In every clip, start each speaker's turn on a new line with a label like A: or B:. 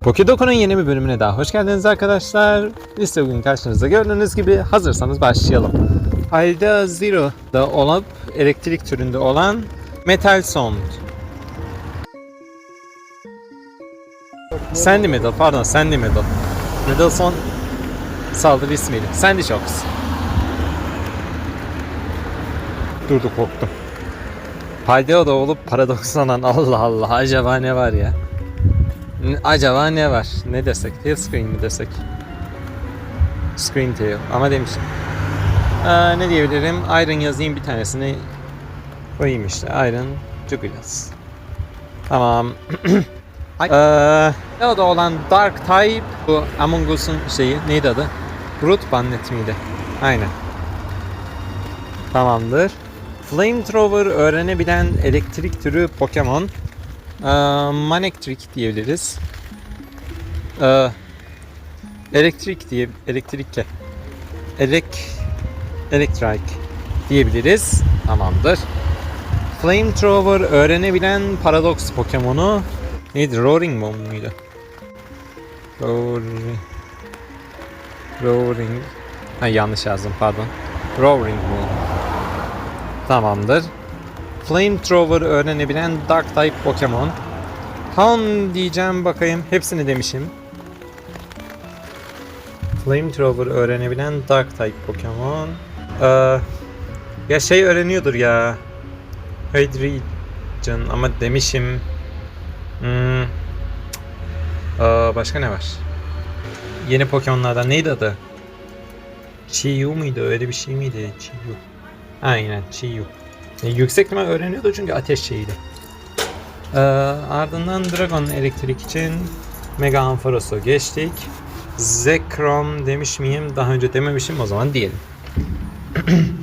A: Pokedoku'nun yeni bir bölümüne daha hoş geldiniz arkadaşlar. Liste bugün karşınızda gördüğünüz gibi hazırsanız başlayalım. Ayda Zero'da olup elektrik türünde olan Metal Sound. Sandy Metal pardon Sandy Metal. Metal Sound saldırı ismiydi. Sandy Shocks. Durdu korktum. Paldeo'da olup paradokslanan Allah Allah acaba ne var ya? Acaba ne var? Ne desek? Tail screen mi desek? Screen tail ama demişim. Ee, ne diyebilirim? Iron yazayım bir tanesini koyayım işte. Iron Jugulas. Tamam. Eee o da olan Dark Type bu Among Us'un şeyi neydi adı? Brute Bandit miydi? Aynen. Tamamdır. Flamethrower öğrenebilen elektrik türü Pokemon. Ee, Manectric diyebiliriz. Ee, elektrik diye elektrikke. Elek Electric diyebiliriz. Tamamdır. Flamethrower öğrenebilen Paradox Pokemon'u neydi? Roaring Moon muydu? Roaring Roaring Ha yanlış yazdım pardon. Roaring Moon. Tamamdır. Flamethrower öğrenebilen Dark type Pokemon. Hound diyeceğim bakayım. Hepsini demişim. Flamethrower öğrenebilen Dark type Pokemon. Ee, ya şey öğreniyordur ya. Hydreigon ama demişim. Hmm. Aa, başka ne var? Yeni Pokemon'lardan neydi adı? Chiyu muydu? Öyle bir şey miydi? Chiyu. Aynen Chiyu. E, yüksek ihtimal öğreniyordu çünkü ateş şeyiydi. Ee, ardından Dragon elektrik için Mega Ampharos'u geçtik. Zekrom demiş miyim? Daha önce dememişim o zaman diyelim.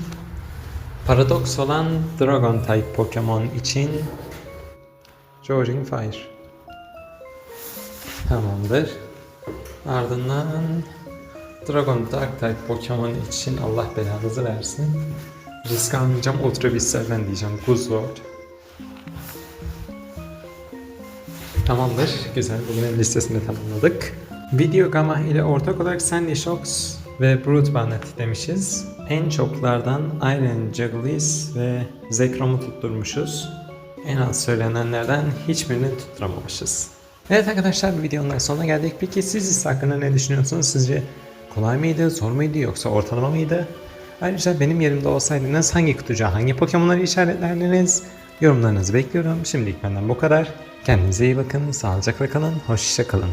A: Paradox olan Dragon type Pokemon için Roaring Fire. Tamamdır. Ardından Dragon Dark type Pokemon için Allah belanızı versin. Risk almayacağım Ultra Beast'lerden diyeceğim. Guzlord. Tamamdır. Güzel. Bugünün listesini tamamladık. Video Gamma ile ortak olarak Sandy Shocks ve Brute Bandit demişiz. En çoklardan Iron Jugglis ve Zekrom'u tutturmuşuz. En az söylenenlerden hiçbirini tutturamamışız. Evet arkadaşlar videonun sonuna geldik. Peki siz hakkında ne düşünüyorsunuz? Sizce kolay mıydı, zor muydu yoksa ortalama mıydı? Ayrıca benim yerimde olsaydınız hangi kutucuğa hangi Pokemon'ları işaretlerdiniz? Yorumlarınızı bekliyorum. Şimdilik benden bu kadar. Kendinize iyi bakın, sağlıcakla kalın, hoşça kalın.